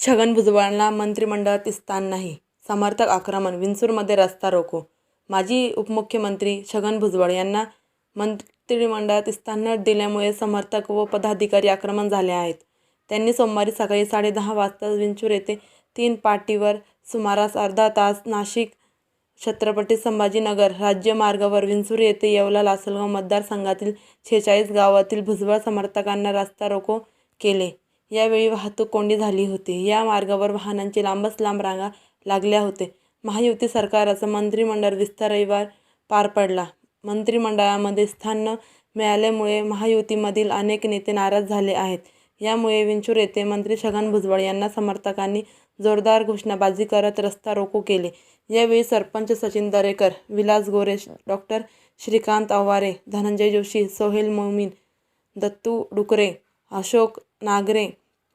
छगन भुजबळांना मंत्रिमंडळात स्थान नाही. समर्थक आक्रमण विंचूरमध्ये रस्ता रोको. माजी उपमुख्यमंत्री छगन भुजबळ यांना मंत्रिमंडळात स्थान न दिल्यामुळे समर्थक व पदाधिकारी आक्रमण झाले आहेत. त्यांनी सोमवारी सकाळी साडेदहा वाजता विंचूर येथे तीन पाटीवर सुमारास अर्धा तास नाशिक छत्रपती संभाजीनगर राज्य मार्गावर विंचूर येथे येवला लासलगाव मतदारसंघातील छेचाळीस गावातील भुजबळ समर्थकांना रस्ता रोको केले. यावेळी वाहतूक कोंडी झाली होती. या मार्गावर वाहनांची लांबच लांब रांगा लागल्या होते महायुती सरकाराचा मंत्रिमंडळ विस्तार रविवार पार पडला. मंत्रिमंडळामध्ये स्थान न मिळाल्यामुळे महायुतीमधील अनेक नेते नाराज झाले आहेत. यामुळे विंचूर येथे मंत्री छगन भुजबळ यांना समर्थकांनी जोरदार घोषणाबाजी करत रस्ता रोको केले. यावेळी सरपंच सचिन दरेकर विलास गोरे डॉक्टर श्रीकांत आवारे धनंजय जोशी सोहेल मोमीन दत्तू डुकरे अशोक नागरे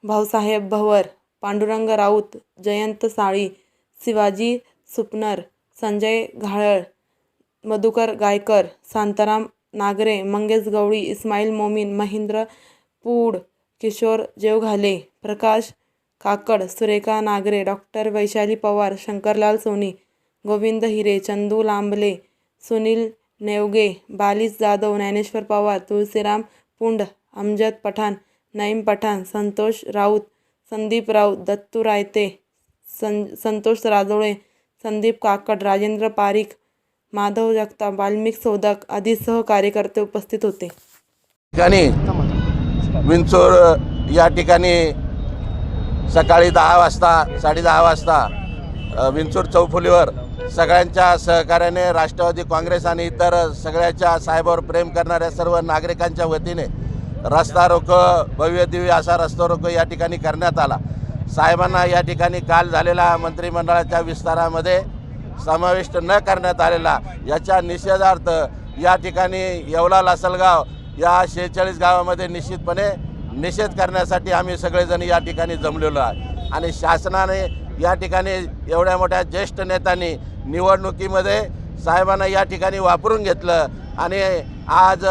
भाऊसाहेब भवर पांडुरंग राऊत जयंत साळी शिवाजी सुपनर संजय घाळळ मधुकर गायकर शांताराम नागरे मंगेश गवळी इस्माईल मोमीन महेंद्र पूड किशोर जेवघाले प्रकाश काकड सुरेखा नागरे डॉक्टर वैशाली पवार शंकरलाल सोनी गोविंद हिरे चंदू लांबले सुनील नेवगे बालिश जाधव ज्ञानेश्वर पवार तुळशीराम पुंड अमजद पठाण नईम पठाण संतोष राऊत संदीप राऊत दत्तू रायते सं संतोष राजोळे संदीप काकड राजेंद्र पारिक माधव जगताप वाल्मिक सोदक आदीसह कार्यकर्ते उपस्थित होते. ठिकाणी विंचूर या ठिकाणी सकाळी दहा वाजता साडे दहा वाजता विंचूर चौफुलीवर सगळ्यांच्या सहकार्याने राष्ट्रवादी काँग्रेस आणि इतर सगळ्याच्या साहेबावर प्रेम करणाऱ्या सर्व नागरिकांच्या वतीने रस्ता रोक भव्य दिव्य असा रस्ता रोक या ठिकाणी करण्यात आला. साहेबांना या ठिकाणी काल झालेल्या मंत्रिमंडळाच्या विस्तारामध्ये समाविष्ट न करण्यात आलेला याच्या निषेधार्थ या ठिकाणी येवला लासलगाव या शेहेचाळीस गावामध्ये निश्चितपणे निषेध करण्यासाठी आम्ही सगळेजण या ठिकाणी जमलेलो आहे. आणि शासनाने या ठिकाणी एवढ्या मोठ्या ज्येष्ठ नेत्यांनी निवडणुकीमध्ये साहेबांना या ठिकाणी वापरून घेतलं आणि आज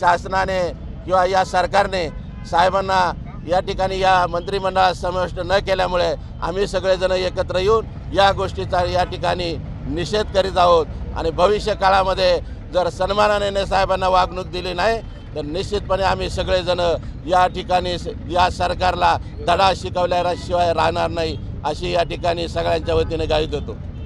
शासनाने किंवा या सरकारने साहेबांना या ठिकाणी या मंत्रिमंडळात समाविष्ट न केल्यामुळे आम्ही सगळेजण एकत्र येऊन या गोष्टीचा या ठिकाणी निषेध करीत आहोत. आणि भविष्य काळामध्ये जर सन्मानाने साहेबांना वागणूक दिली नाही तर निश्चितपणे आम्ही सगळेजण या ठिकाणी या सरकारला धडा शिकवल्याशिवाय राहणार नाही अशी या ठिकाणी सगळ्यांच्या वतीने गाई देतो.